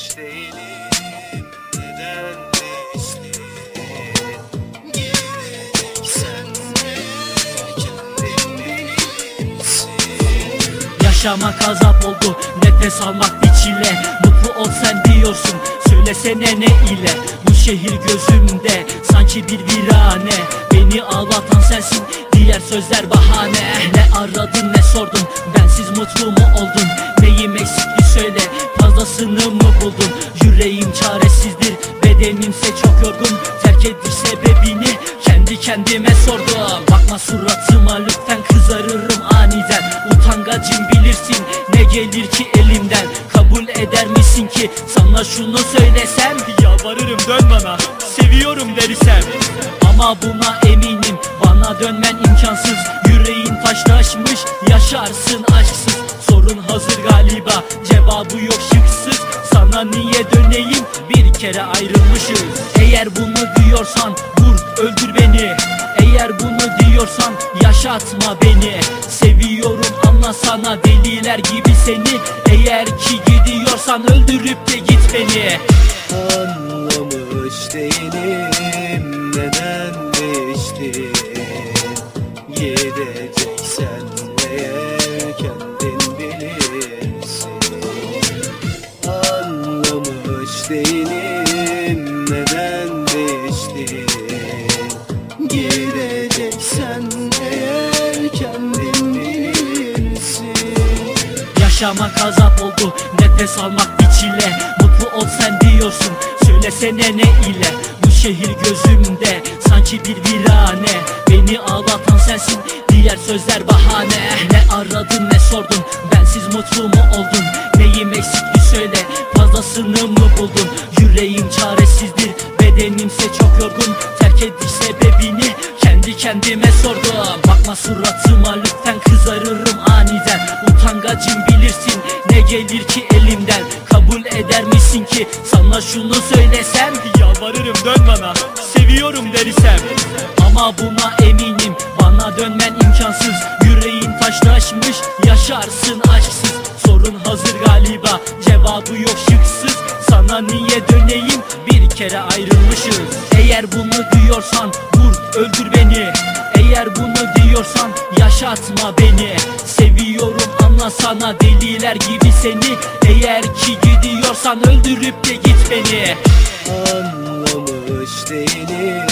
Anlamış değilim. Neden değiştin? Gideceksen de kendin bilirsin Yaşamak azap oldu Nefes almak bir çile. Mutlu ol sen diyorsun Söylesene ne ile? Bu şehir gözümde Sanki bir virane. Beni ağlatan sensin Diğer sözler bahane. Ne aradın ne sordun Bensiz mutlu mu oldun? Neyim eksikti söyle Fazlasını mı buldun? Yüreğim çaresizdir Bedenimse çok yorgun. Terk ediş sebebini Kendi kendime sordum. Bakma suratıma lütfen kızarırım aniden. Utangacım bilirsin ne gelir ki elimden. Kabul eder misin ki sana şunu söylesem? Yalvarırım dön bana. Seviyorum derisem. Ama buna eminim bana dönmen imkansız. Yüreğin taşlaşmış yaşarsın aşksız. Sorun hazır galiba cevabı yok şıksız Sana niye döneyim bir kere ayrılmışız. Eğer bunu diyorsan vur öldür beni. Eğer bunu diyorsan yaşatma beni. Seviyorum anlasana deliler gibi seni. Eğer ki gidiyorsan öldürüp de git beni. Anlamış değilim neden değiştin. Gideceksen Anlamış değilim neden değiştin Gideceksen eğer kendin bilirsin. Yaşamak azap oldu Nefes almak bir çile Mutlu ol sen diyorsun Söylesene ne ile? Bu şehir gözümde Sanki bir virane. Beni ağlatan sensin Diğer sözler bahane. Ne aradın ne sordun Bensiz mutlu mu oldun? Neyim eksikti söyle Fazlasını mı buldun Yüreğim çaresizdir. Bedenimse çok yorgun. Terk ediş sebebini Kendi kendime sordum. Bakma suratıma lütfen kızarırım aniden. Utangacım bilirsin ne gelir ki elimden. Kabul eder misin ki sana şunu söylesem? Yalvarırım dön bana. Seviyorum derisem. Ama buna eminim. Bana dönmen imkansız. Yüreğin taşlaşmış yaşarsın aşksız Sorun hazır galiba. Cevabı yok şıksız. Sana niye döneyim? Bir kere ayrılmışız Eğer bunu diyorsan vur öldür beni. Eğer bunu diyorsan yaşatma beni. Seviyorum anlasana deliler gibi seni. Eğer ki gidiyorsan öldürüp de git beni. Anlamış değilim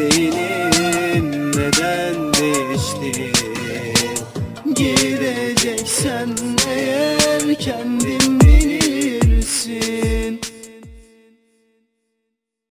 Değilim neden değiştin Gideceksen eğer kendin bilirsin